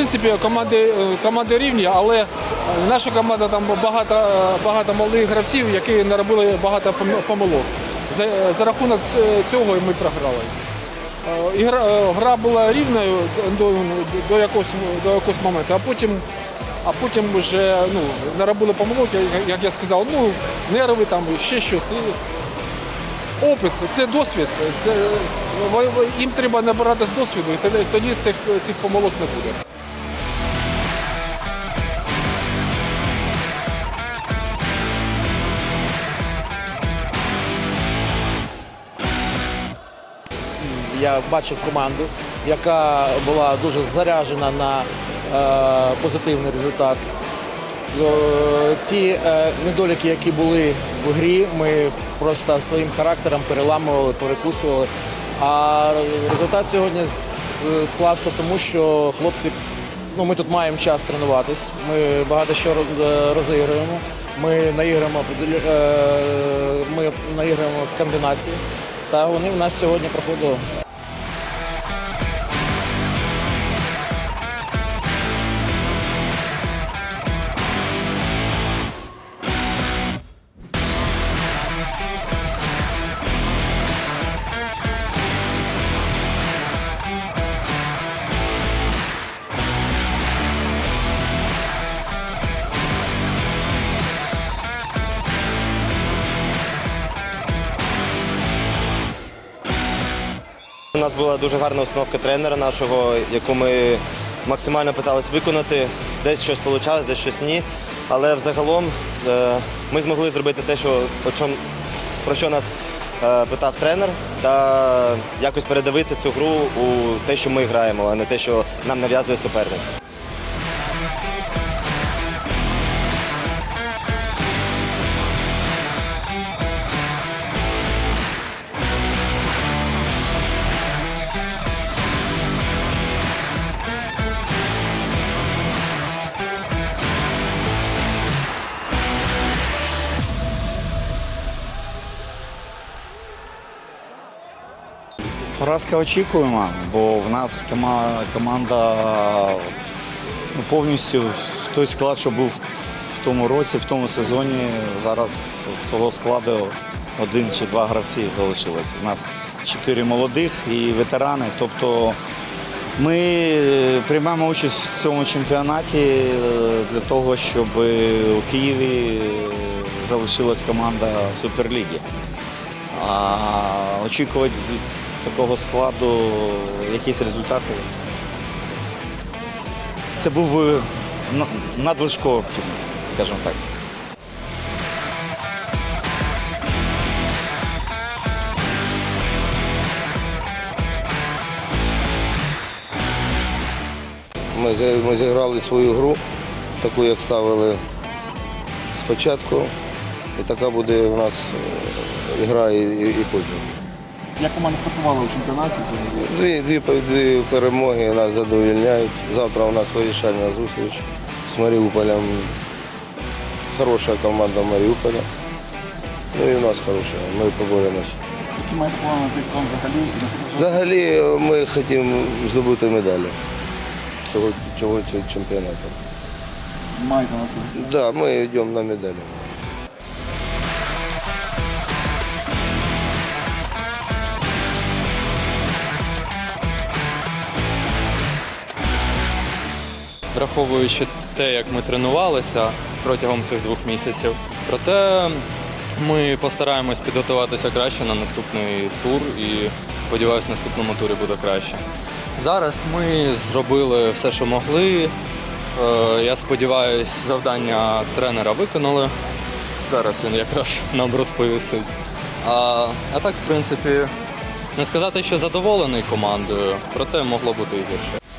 принципі, команди, е, команди рівні, але наша команда там багато, багато молодих гравців, які наробили багато помилок. За, за рахунок цього ми програли. Е, Ігра, е, гра була рівною до, до, якогось, до якогось моменту, а потім, а потім вже ну, наробили помилок, як- я сказав, ну, нерви там, ще щось. Опит, це досвід. Це, їм треба набирати з досвіду, і тоді цих, цих помилок не буде. Я бачив команду, яка була дуже заряджена на е, позитивний результат. Е, ті е, недоліки, які були в грі, ми просто своїм характером переламували, перекусували. А результат сьогодні склався тому, що хлопці, ну ми тут маємо час тренуватись. Ми багато що роз- розігруємо. Ми наіграємо, ми наіграємо комбінації. Та вони в нас сьогодні проходили. Нас була дуже гарна установка тренера нашого, яку ми максимально намагалися виконати. Десь щось вийшло, десь щось ні. Але взагалом е, ми змогли зробити те, що, про що нас е, питав тренер, та якось передивитися цю гру у те, що ми граємо, а не те, що нам нав'язує суперник. Поразка очікуємо, бо в нас команда ну, повністю той склад, що був в тому році, в тому сезоні. Зараз з свого складу один чи два гравці залишилось. У нас чотири молодих і ветерани. Тобто ми приймаємо участь в цьому чемпіонаті е, для того, щоб у Києві залишилась команда Суперліги. А очікувати такого складу якісь результати. Це був надлишковий оптимізм, скажімо так. Ми, ми зіграли свою гру, таку, як ставили спочатку. І така буде у нас е, гра і, і, і потім. Як команда стартувала у чемпіонаті? Дві, дві, дві перемоги нас задовольняють. Завтра у нас вирішальна зустріч з Маріуполем. Хороша команда Маріуполя. Ну і у нас хороша, ми поборемось. Які маєте плани на цей сезон взагалі? Взагалі ми хочемо здобути медалі цього, цього, цього чемпіонату. Маєте на це Так, да, ми йдемо на медалі. Враховуючи те, як ми тренувалися протягом цих двох місяців. Проте ми постараємось підготуватися краще на наступний тур і сподіваюся, в наступному турі буде краще. Зараз ми зробили все, що могли. Е, Я сподіваюся, завдання тренера виконали. Зараз він якраз нам розповісить. А, а так, в принципі, не сказати, що задоволений командою, проте могло бути і гірше.